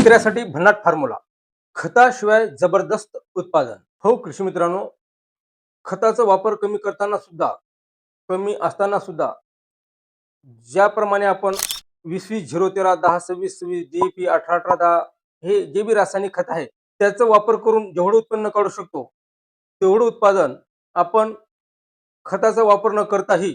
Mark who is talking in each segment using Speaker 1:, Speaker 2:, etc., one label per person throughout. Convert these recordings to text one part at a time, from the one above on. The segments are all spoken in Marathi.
Speaker 1: शेतकऱ्यासाठी भन्नाट फॉर्म्युला खताशिवाय जबरदस्त उत्पादन. हो कृषी मित्रांनो खताचा वापर कमी करताना सुद्धा कमी असताना सुद्धा ज्याप्रमाणे आपण वीस वीस झिरो तेरा दहा सव्वीस सव्वीस पी अठरा अठरा दहा हे जे बी रासायनिक खत आहे त्याचा वापर करून जेवढं उत्पन्न काढू शकतो तेवढं उत्पादन आपण खताचा वापर न करताही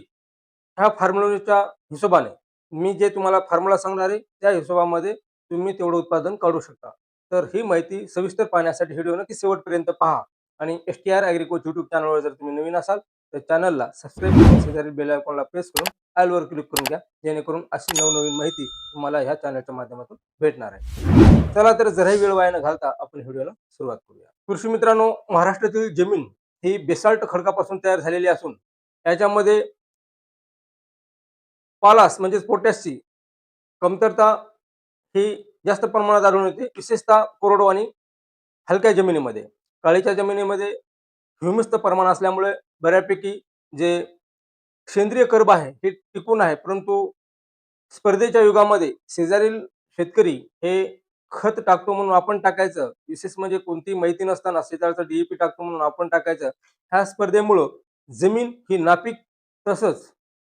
Speaker 1: ह्या फॉर्म्युलाच्या हिशोबाने मी जे तुम्हाला फॉर्म्युला सांगणार आहे त्या हिशोबामध्ये तुम्ही तेवढं उत्पादन काढू शकता. तर ही माहिती सविस्तर पाहण्यासाठी व्हिडिओ नक्की शेवटपर्यंत पहा. आणि एस टी आर ॲग्रिकोच युट्यूब चॅनलवर जर तुम्ही नवीन असाल तर चॅनलला सबस्क्राईब करून शेजारी बेल आयकॉनला प्रेस करून आयलवर क्लिक करून घ्या जेणेकरून अशी नवनवीन माहिती तुम्हाला ह्या चॅनलच्या माध्यमातून भेटणार आहे. चला तर जराही वेळ वाया न घालता आपण व्हिडिओला सुरुवात करूया. कृषी मित्रांनो महाराष्ट्रातील जमीन ही बेसाल्ट खडकापासून तयार झालेली असून याच्यामध्ये पालास म्हणजेच पोटॅशची कमतरता ही जास्त प्रमाणात आढळून येते. विशेषतः कोरडो आणि हलक्या जमिनीमध्ये. काळीच्या जमिनीमध्ये ह्युमिसचं प्रमाण असल्यामुळे बऱ्यापैकी जे सेंद्रिय कर्ब आहे हे टिकून आहे. परंतु स्पर्धेच्या युगामध्ये शेजारील शेतकरी हे खत टाकतो म्हणून आपण टाकायचं विशेष म्हणजे कोणती माहिती नसताना शेजारचं डीएपी टाकतो म्हणून आपण टाकायचं ह्या स्पर्धेमुळं जमीन ही नापीक तसंच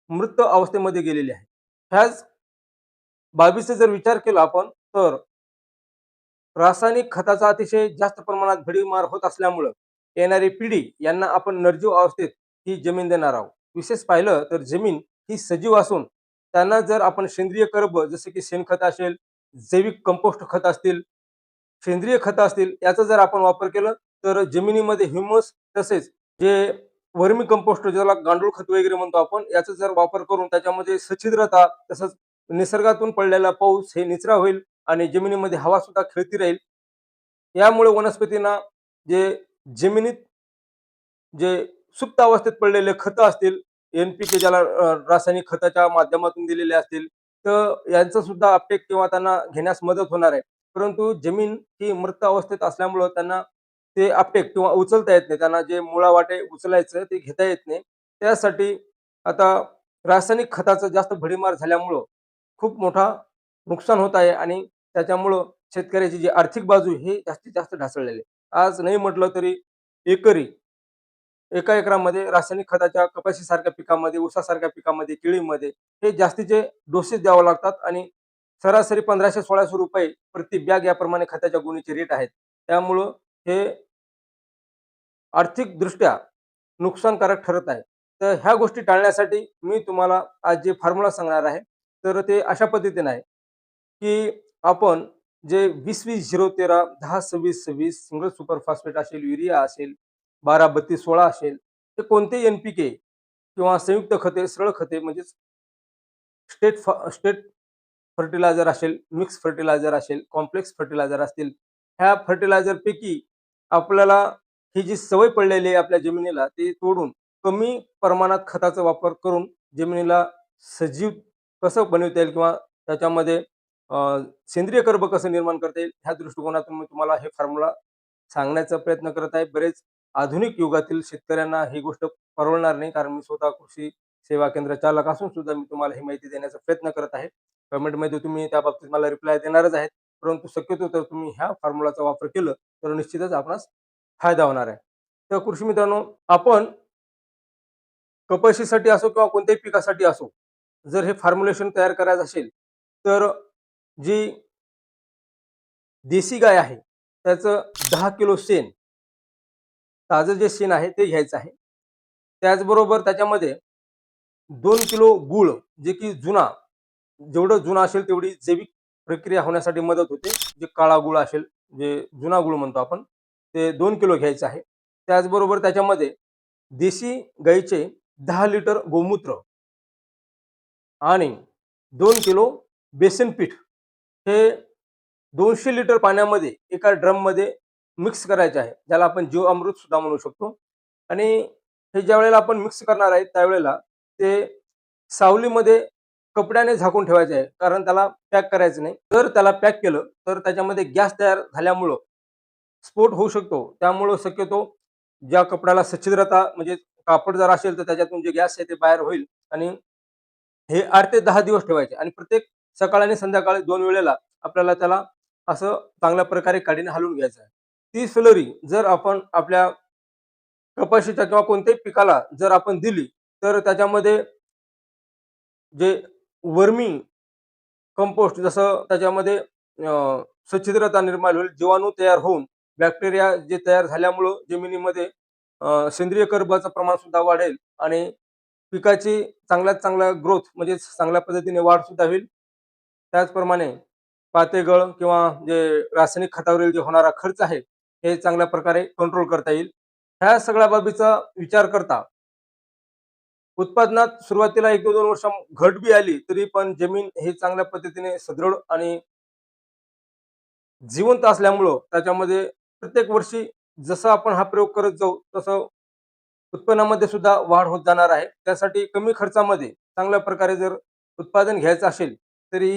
Speaker 1: मृत अवस्थेमध्ये गेलेली आहे. ह्याच बाबीचा जर विचार केला आपण तर रासायनिक खताचा अतिशय जास्त प्रमाणात भडीमार होत असल्यामुळं येणारी पिढी यांना आपण निर्जीव अवस्थेत ही जमीन देणार आहोत. विशेष पाहिलं तर जमीन ही सजीव असून त्यांना जर आपण सेंद्रिय कर्ब जसे की शेणखत असेल जैविक कंपोस्ट खत असतील सेंद्रिय खत असतील याचा जर आपण वापर केलं तर जमिनीमध्ये ह्युमस तसेच जे वर्मी कंपोस्ट ज्याला गांडूळ खत वगैरे म्हणतो आपण याचा जर वापर करून त्याच्यामध्ये सच्छिद्रता तसंच निसर्गातून पडलेला पाऊस हे निचरा होईल आणि जमिनीमध्ये हवा सुद्धा खेळती राहील. यामुळे वनस्पतींना जे जमिनीत जे सुप्त अवस्थेत पडलेले खतं असतील एन पी के ज्याला रासायनिक खताच्या माध्यमातून दिलेले असतील तर यांचं सुद्धा अपटेक किंवा त्यांना घेण्यास मदत होणार आहे. परंतु जमीन ही मृत अवस्थेत असल्यामुळं त्यांना ते अपटेक किंवा उचलता येत नाही. त्यांना जे मुळा वाटे उचलायचं ते घेता येत नाही. त्यासाठी आता रासायनिक खताचा जास्त भडीमार झाल्यामुळं खूप मोठा नुकसान होत आहे आणि त्याच्यामुळं शेतकऱ्याची जी आर्थिक बाजू हे जास्तीत जास्त ढासळलेली आज नाही म्हटलं तरी एकरी एका एकरामध्ये रासायनिक खताच्या कपाशीसारख्या पिकामध्ये ऊसासारख्या पिकामध्ये केळीमध्ये हे जास्तीचे डोसेस द्यावे लागतात आणि सरासरी पंधराशे सोळाशे रुपये प्रति बॅग याप्रमाणे खताच्या गुणीचे रेट आहेत. त्यामुळं हे आर्थिकदृष्ट्या नुकसानकारक ठरत आहे. तर ह्या गोष्टी टाळण्यासाठी मी तुम्हाला आज जे फॉर्म्युला सांगणार आहे तर ते अशा पद्धतीने आहे की आपण जे वीस वीस झिरो तेरा दहा सव्वीस सव्वीस सिंगल सुपर फॉस्फेट असेल युरिया असेल बारा बत्तीस सोळा असेल ते कोणते एन पी के किंवा संयुक्त खते सरळ खते म्हणजेच स्टेट स्टेट फर्टिलायझर असेल मिक्स फर्टिलायझर असेल कॉम्प्लेक्स फर्टिलायझर असतील ह्या फर्टिलायझर पैकी आपल्याला ही जी सवय पडलेली आहे आपल्या जमिनीला ती तोडून कमी प्रमाणात खताचा वापर करून जमिनीला सजीव कसं बनवता येईल किंवा त्याच्यामध्ये सेंद्रिय कर्ब कसं निर्माण करता येईल ह्या दृष्टिकोनातून मी तुम्हाला हे फॉर्म्युला सांगण्याचा प्रयत्न करत आहे. बरेच आधुनिक युगातील शेतकऱ्यांना ही गोष्ट परवडणार नाही कारण मी स्वतः कृषी सेवा केंद्र चालक असून सुद्धा मी तुम्हाला ही माहिती देण्याचा प्रयत्न करत आहे. कमेंटमध्ये तुम्ही त्या बाबतीत मला रिप्लाय देणारच आहेत परंतु शक्यतो तर तुम्ही ह्या फॉर्म्युलाचा वापर केलं तर निश्चितच आपणास फायदा होणार आहे. तर कृषी मित्रांनो आपण कपाशीसाठी असो किंवा कोणत्याही पिकासाठी असो जर हे फॉर्म्युलेशन तयार करायचं असेल तर जी देशी गाय आहे त्याचं दहा किलो शेण ताजं जे शेण आहे ते घ्यायचं आहे. त्याचबरोबर त्याच्यामध्ये दोन किलो गुळ जे की जुना जेवढं जुना असेल तेवढी जैविक प्रक्रिया होण्यासाठी मदत होते. जे काळा गुळ असेल जे जुना गुळ म्हणतो आपण ते दोन किलो घ्यायचं आहे. त्याचबरोबर त्याच्यामध्ये देशी गाईचे दहा लिटर गोमूत्र आणि दोन किलो बेसन पीठ हे दोनशे लिटर पाण्यामध्ये एका ड्रममध्ये मिक्स करायचे आहे. ज्याला आपण जीव अमृत सुद्धा म्हणू शकतो. आणि हे ज्या वेळेला आपण मिक्स करणार आहे त्यावेळेला ते सावलीमध्ये कपड्याने झाकून ठेवायचे आहे. कारण त्याला पॅक करायचं नाही. जर त्याला पॅक केलं तर त्याच्यामध्ये गॅस तयार झाल्यामुळं स्फोट होऊ शकतो. त्यामुळं शक्यतो ज्या कपड्याला सच्छिद्रता म्हणजे कापड जर असेल तर त्याच्यातून जे गॅस आहे ते बाहेर होईल आणि हे आठ ते दहा दिवस ठेवायचे आणि प्रत्येक सकाळ आणि संध्याकाळी दोन वेळेला आपल्याला त्याला असं चांगल्या प्रकारे काडीने हलवून घ्यायचं आहे. ती सलरी जर आपण आपल्या कपाशीच्या किंवा कोणत्याही पिकाला जर आपण दिली तर त्याच्यामध्ये जे वर्मी कंपोस्ट जसं त्याच्यामध्ये सच्छिद्रता निर्माण होईल जीवाणू तयार होऊन बॅक्टेरिया जे तयार झाल्यामुळं जमिनीमध्ये सेंद्रिय कर्बाचं प्रमाण सुद्धा वाढेल आणि पिकाची चांगल्यात चांगला ग्रोथ म्हणजे चांगल्या पद्धतीने वाढ सुद्धा होईल. त्याचप्रमाणे पातेगळ किंवा जे रासायनिक खतावरील जे होणारा खर्च आहे हे चांगल्या प्रकारे कंट्रोल करता येईल. ह्या सगळ्या बाबीचा विचार करता उत्पादनात सुरुवातीला एक दोन वर्ष घट बी आली तरी पण जमीन ही चांगल्या पद्धतीने सदृढ आणि जिवंत असल्यामुळं त्याच्यामध्ये प्रत्येक वर्षी जसं आपण हा प्रयोग करत जाऊ तसं उत्पन्नामध्ये सुद्धा वाढ होत जाणार आहे. त्यासाठी कमी खर्चामध्ये चांगल्या प्रकारे जर उत्पादन घ्यायचं असेल तरी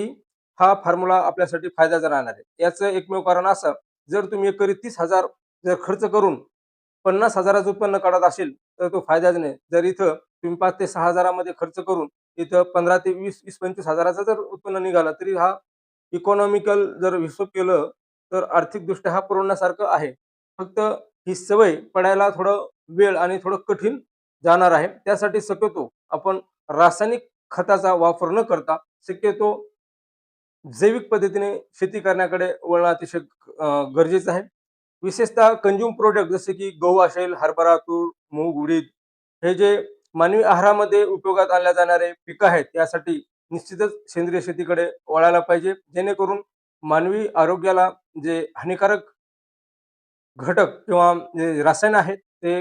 Speaker 1: हा फॉर्म्युला आपल्यासाठी फायद्याचा राहणार आहे. याचं एकमेव कारण असं जर तुम्ही एकरी तीस हजार जर खर्च करून पन्नास हजाराचं उत्पन्न काढत असेल तर तो फायद्याचा नाही. जर इथं तुम्ही पाच ते सहा हजारामध्ये खर्च करून इथं पंधरा ते वीस वीस पंचवीस हजाराचं जर उत्पन्न निघालं तरी हा इकॉनॉमिकल जर हिशोब केलं तर आर्थिकदृष्ट्या हा पुरवण्यासारखं आहे. फक्त ही सवय पडायला थोडं वेळ आणि थोडं कठीण जाणार आहे. त्यासाठी शक्यतो आपण रासायनिक खताचा वापर न करता शक्यतो जैविक पद्धतीने शेती करण्याकडे वळणं अतिशय गरजेचं आहे. विशेषतः कंझ्युम प्रोडक्ट जसे की गहू असेल हरभरा तूर मूग उडीद हे जे मानवी आहारामध्ये उपयोगात आणल्या जाणारे पिकं आहेत त्यासाठी निश्चितच सेंद्रिय शेतीकडे वळायला पाहिजे. जेणेकरून मानवी आरोग्याला जे हानिकारक घटक किंवा जे रसायन आहेत ते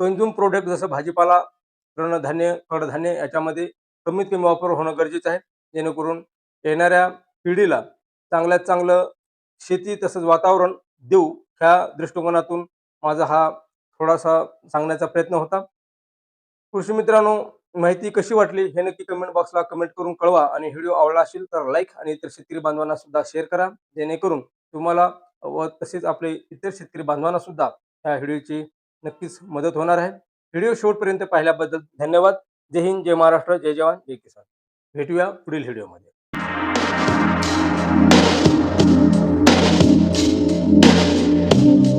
Speaker 1: कंझ्युम प्रोडक्ट जसं भाजीपाला तृणधान्य कडधान्य याच्यामध्ये कमीत कमी वापर होणं गरजेचं आहे. जेणेकरून येणाऱ्या पिढीला चांगल्यात चांगलं शेती तसंच वातावरण देऊ ह्या दृष्टिकोनातून माझा हा थोडासा सांगण्याचा प्रयत्न होता. कृषी मित्रांनो माहिती कशी वाटली हे नक्की कमेंट बॉक्सला कमेंट करून कळवा आणि व्हिडिओ आवडला असेल तर लाईक आणि इतर शेतकरी बांधवांना सुद्धा शेअर करा. जेणेकरून तुम्हाला व तसेच आपले इतर शेतकरी बांधवांना सुद्धा या व्हिडिओची नक्कीच मदत होणार आहे. व्हिडिओ शूटपर्यंत पाहिल्याबद्दल धन्यवाद. जय हिंद जय महाराष्ट्र जय जवान जय किसान. भेटूया पुढील व्हिडिओमध्ये. thank you